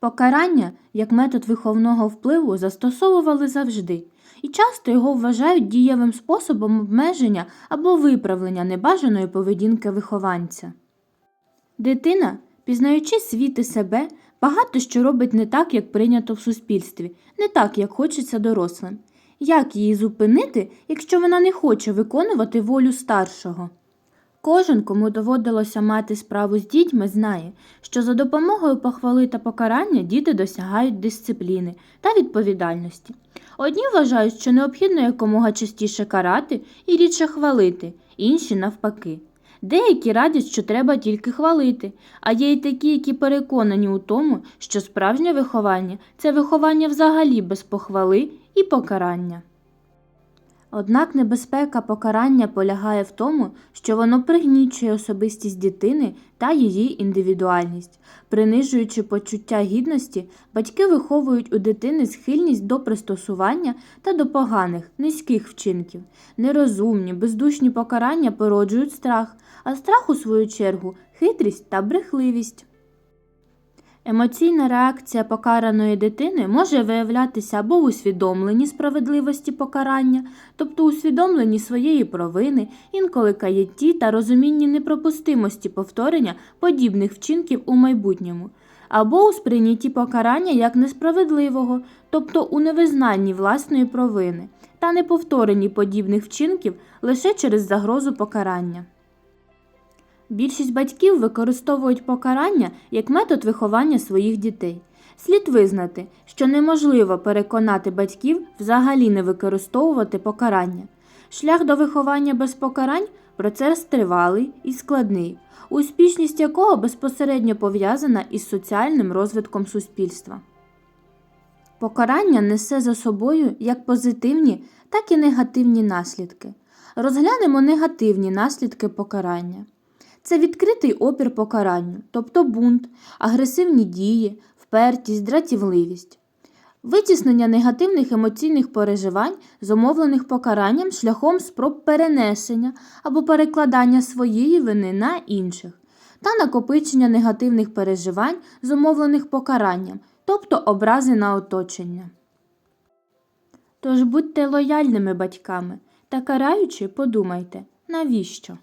Покарання як метод виховного впливу застосовували завжди, і часто його вважають дієвим способом обмеження або виправлення небажаної поведінки вихованця. Дитина, пізнаючи світ і себе, багато що робить не так, як прийнято в суспільстві, не так, як хочеться дорослим. Як її зупинити, якщо вона не хоче виконувати волю старшого? Кожен, кому доводилося мати справу з дітьми, знає, що за допомогою похвали та покарання діти досягають дисципліни та відповідальності. Одні вважають, що необхідно якомога частіше карати і рідше хвалити, інші навпаки. Деякі радять, що треба тільки хвалити, а є й такі, які переконані у тому, що справжнє виховання це виховання взагалі без похвали і покарання. Однак небезпека покарання полягає в тому, що воно пригнічує особистість дитини та її індивідуальність. Принижуючи почуття гідності, батьки виховують у дитини схильність до пристосування та до поганих, низьких вчинків. Нерозумні, бездушні покарання породжують страх, а страх, у свою чергу, хитрість та брехливість. Емоційна реакція покараної дитини може виявлятися або в усвідомленні справедливості покарання, тобто усвідомленні своєї провини, інколи каятті та розумінні непропустимості повторення подібних вчинків у майбутньому, або у сприйнятті покарання як несправедливого, тобто у невизнанні власної провини, та неповторенні подібних вчинків лише через загрозу покарання. Більшість батьків використовують покарання як метод виховання своїх дітей. Слід визнати, що неможливо переконати батьків взагалі не використовувати покарання. Шлях до виховання без покарань процес тривалий і складний, успішність якого безпосередньо пов'язана із соціальним розвитком суспільства. Покарання несе за собою як позитивні, так і негативні наслідки. Розглянемо негативні наслідки покарання. Це відкритий опір покаранню, тобто бунт, агресивні дії, впертість, дратівливість. Витіснення негативних емоційних переживань, зумовлених покаранням шляхом спроб перенесення або перекладання своєї вини на інших, та накопичення негативних переживань, зумовлених покаранням, тобто образи на оточення. Тож будьте лояльними батьками та караючи, подумайте, навіщо?